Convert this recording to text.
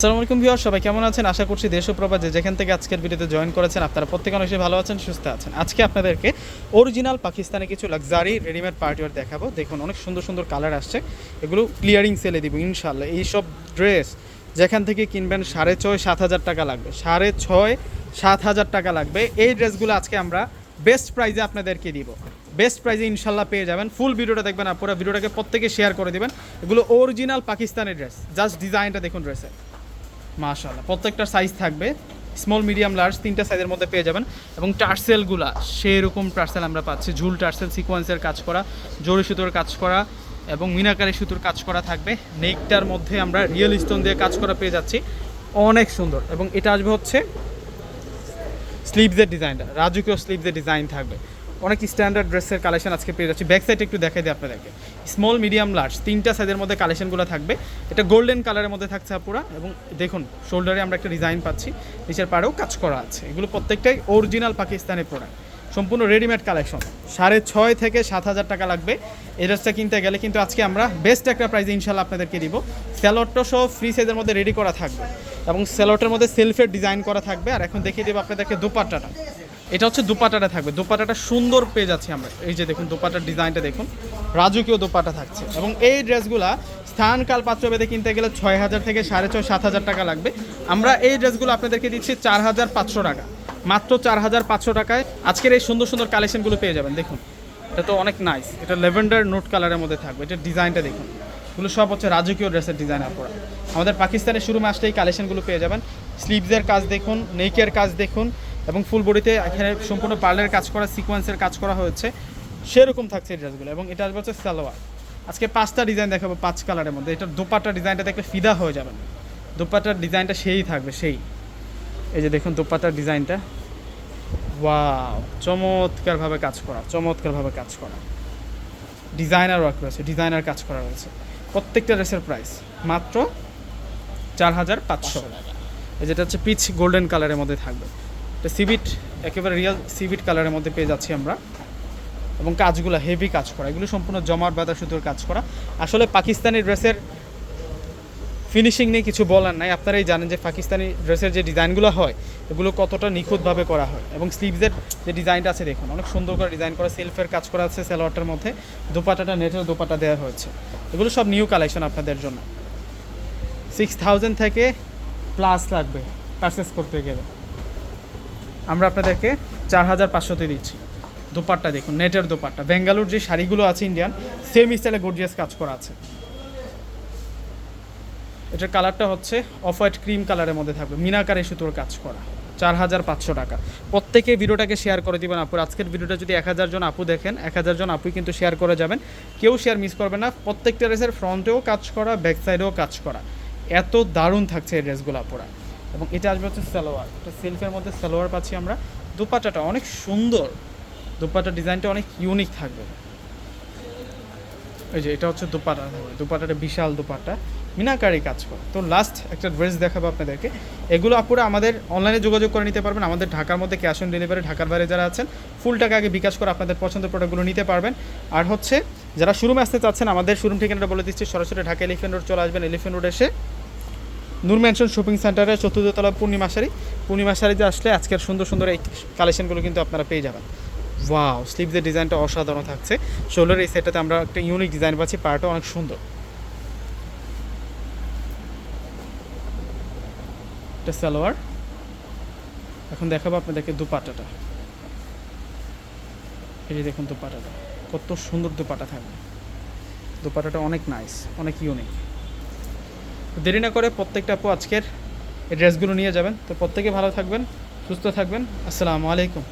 আসসালামু আলাইকুম ভিউয়ার সবাই কেমন আছেন? আশা করছি দেশ ও যেখান থেকে আজকের ভিডিওতে জয়েন করেছেন, আপনারা প্রত্যেকে অনেক ভালো আছেন, সুস্থ আছেন। আজকে আপনাদেরকে অরিজিনাল পাকিস্তানি কিছু লাক্সারি রেডিমেড পার্টিওয়ার দেখাবো। দেখুন, অনেক সুন্দর সুন্দর কালার আসছে। এগুলো ক্লিয়ারিং সেলে দিব ইনশাল্লাহ এইসব ড্রেস যেখান থেকে কিনবেন সাড়ে ছয়, সাত হাজার টাকা লাগবে। সাড়ে ছয়, সাত হাজার টাকা লাগবে। এই ড্রেসগুলো আজকে আমরা বেস্ট প্রাইজে আপনাদেরকে দিব। বেস্ট প্রাইজে ইনশাল্লাহ পেয়ে যাবেন। ফুল ভিডিওটা দেখবেন আপনারা ভিডিওটাকে প্রত্যেকে শেয়ার করে দিবেন। এগুলো অরিজিনাল পাকিস্তানি ড্রেস জাস্ট ডিজাইনটা দেখুন ড্রেসের মাশাল্লাহ প্রত্যেকটা সাইজ থাকবে। স্মল মিডিয়াম লার্জ তিনটা সাইজের মধ্যে পেয়ে যাবেন। এবং টার্সেলগুলা, সেরকম টার্সেল আমরা পাচ্ছি। ঝুল টার্সেল সিকোয়েন্সের কাজ করা, জরি সুতোর কাজ করা এবং মিনাকারি সুতোর কাজ করা থাকবে। নেকটার মধ্যে আমরা রিয়েল স্টোন দিয়ে কাজ করা পেয়ে যাচ্ছি। অনেক সুন্দর এবং এটা আসবে হচ্ছে স্লিভসের ডিজাইনটা রাজুকীয় স্লিভসের ডিজাইন থাকবে। অনেক স্ট্যান্ডার্ড ড্রেসের কালেকশন আজকে পেয়ে যাচ্ছি। ব্যাক সাইড একটু দেখাই দিই আপনাদেরকে। স্মল মিডিয়াম লার্জ তিনটা সাইজের মধ্যে কালেকশনগুলো থাকবে। এটা গোল্ডেন কালারের মধ্যে থাকছে আপুরা। এবং দেখুন শোল্ডারে আমরা একটা ডিজাইন পাচ্ছি। নিচের পাড়েও কাজ করা আছে। এগুলো প্রত্যেকটাই অরিজিনাল পাকিস্তানের প্রোডাক্ট সম্পূর্ণ রেডিমেড কালেকশন সাড়ে ছয় থেকে সাত হাজার টাকা লাগবে। এই ড্রেসটা কিনতে গেলে কিন্তু আজকে আমরা বেস্ট একটা প্রাইজে ইনশাল্লাহ আপনাদেরকে দিব। স্যালোটটা সহ ফ্রি সাইজের মধ্যে রেডি করা থাকবে। এবং স্যালোটের মধ্যে সেলফের ডিজাইন করা থাকবে। আর এখন দেখিয়ে দেবো আপনাদেরকে দুপাট্টাটা। এটা হচ্ছে দুপাটাটা থাকবে। দুপাটাটা সুন্দর পেয়ে যাচ্ছি আমরা। এই যে দেখুন, দুপাটার ডিজাইনটা দেখুন। রাজকীয় দুপাটা থাকছে। এবং এই ড্রেসগুলা স্থান কাল পাত্রভেদে কিনতে গেলে ছয় হাজার থেকে সাড়ে ছয়, সাত হাজার টাকা লাগবে। আমরা এই ড্রেসগুলো আপনাদেরকে দিচ্ছি চার হাজার পাঁচশো টাকা। মাত্র চার হাজার পাঁচশো টাকায় আজকের এই সুন্দর সুন্দর কালেকশনগুলো পেয়ে যাবেন। দেখুন, এটা তো অনেক নাইস এটা লেভেন্ডার নোট কালারের মধ্যে থাকবে। এটার ডিজাইনটা দেখুন। এগুলো সব হচ্ছে রাজকীয় ড্রেসের ডিজাইন আপনারা আমাদের পাকিস্তানের শুরু মাসটা এই কালেকশনগুলো পেয়ে যাবেন। স্লিভসের কাজ দেখুন নেকের কাজ দেখুন। এবং ফুল বডিতে এখানে সম্পূর্ণ পার্লের কাজ করা সিকোয়েন্সের কাজ করা হয়েছে। সেরকম থাকছে এই ড্রেসগুলো এবং এটা আসবে হচ্ছে সালোয়ার। আজকে পাঁচটা ডিজাইন দেখাবো পাঁচ কালারের মধ্যে। এটার দোপাট্টা ডিজাইনটা দেখলে ফিদা হয়ে যাবেন দোপাট্টার ডিজাইনটা সেই থাকবে, সেই। এই যে দেখুন দোপাট্টার ডিজাইনটা ওয়াও চমৎকারভাবে কাজ করা, চমৎকারভাবে কাজ করা। ডিজাইনার ওয়ার্ক রয়েছে ডিজাইনার কাজ করা রয়েছে প্রত্যেকটা ড্রেসের প্রাইস মাত্র চার হাজার পাঁচশো। যেটা হচ্ছে পিচ গোল্ডেন কালারের মধ্যে থাকবে। এটা সিবিট একেবারে রিয়েল সিবিট কালারের মধ্যে পেয়ে যাচ্ছি আমরা। এবং কাজগুলো হেভি কাজ করা। এগুলো সম্পূর্ণ জমাট বাঁধা সুতোর কাজ করা। আসলে পাকিস্তানি ড্রেসের ফিনিশিং নিয়ে কিছু বলার নাই। আপনারাই জানেন যে পাকিস্তানি ড্রেসের যে ডিজাইনগুলো হয়, এগুলো কতটা নিখুঁতভাবে করা হয়। এবং স্লিভসের যে ডিজাইনটা আছে, দেখুন, অনেক সুন্দর করে ডিজাইন করা। সেলফের কাজ করা আছে সালোয়ারটার মধ্যে। দোপাটাটা নেটের দোপাটা দেওয়া হয়েছে। এগুলো সব নিউ কালেকশন আপনাদের জন্য। সিক্স থাউজেন্ড থেকে প্লাস লাগবে পারচেস করতে গেলে। আমরা আপনাদেরকে চার হাজার পাঁচশোতে দিচ্ছি। দোপাট্টা দেখুন, নেটের দোপাট্টা। বেঙ্গালুর যে শাড়িগুলো আছে ইন্ডিয়ান সেম স্টাইলে গর্জিয়াস কাজ করা আছে। এটার কালারটা হচ্ছে অফ হোয়াইট ক্রিম কালারের মধ্যে থাকবে। মিনাকারে সুতোর কাজ করা। চার হাজার পাঁচশো টাকা। প্রত্যেকে ভিডিওটাকে শেয়ার করে দিবেন আপুর আজকের ভিডিওটা যদি এক হাজার জন আপু দেখেন, এক হাজার জন আপুই কিন্তু শেয়ার করে যাবেন। কেউ শেয়ার মিস করবে না। প্রত্যেকটা ড্রেসের ফ্রন্টেও কাজ করা ব্যাক সাইডেও কাজ করা। এত দারুণ থাকছে এই ড্রেসগুলো আপুরা। এবং এটা আসবে হচ্ছে সালোয়ার। এটা সেলফের মধ্যে সালোয়ার পাচ্ছি আমরা। দুপাটাটা অনেক সুন্দর। দুপাটার ডিজাইনটা অনেক ইউনিক থাকবে। এই যে এটা হচ্ছে দুপাটা। দুপাটাটা বিশাল দুপাটা। মিনাকারি কাজ করে। তো লাস্ট একটা ড্রেস দেখাবো আপনাদেরকে। এগুলো আপুরা আমাদের অনলাইনে যোগাযোগ করে নিতে পারবেন। আমাদের ঢাকার মধ্যে ক্যাশ অন ডেলিভারি ঢাকার বাইরে যারা আছেন ফুল টাকা আগে বিকাশ করে আপনাদের পছন্দের প্রোডাক্টগুলো নিতে পারবেন। আর হচ্ছে, যারা শোরুমে আসতে চাচ্ছেন, আমাদের শোরুম ঠিকানাটা বলে দিচ্ছি। সরাসরি ঢাকা এলিফেন্ট রোড চলে আসবেন। এলিফেন্ট রোড এসে নূর ম্যানশন শপিং সেন্টারে চতুর্থ তলা পূর্ণিমা শাড়ি পূর্ণিমা শাড়িতে আসলে আজকের সুন্দর সুন্দর এই কালেকশনগুলো কিন্তু আপনারা পেয়ে যাবেন। ওয়াও স্লিভসের ডিজাইনটা অসাধারণ থাকছে। শোল্ডার এই সেটটাতে আমরা একটা ইউনিক ডিজাইন পাচ্ছি পার্টটা অনেক সুন্দর। এটা সালোয়ার। এখন দেখাবো আপনাদেরকে দুপাটাটা এই যে দেখুন দুপাটাটা কত সুন্দর দুপাটা থাকবে। দুপাটাটা অনেক নাইস অনেক ইউনিক দেরি না করে প্রত্যেকটা আপু আজকের ড্রেসগুলো নিয়ে যাবেন। তো প্রত্যেকে ভালো থাকবেন, সুস্থ থাকবেন। আসসালামু আলাইকুম।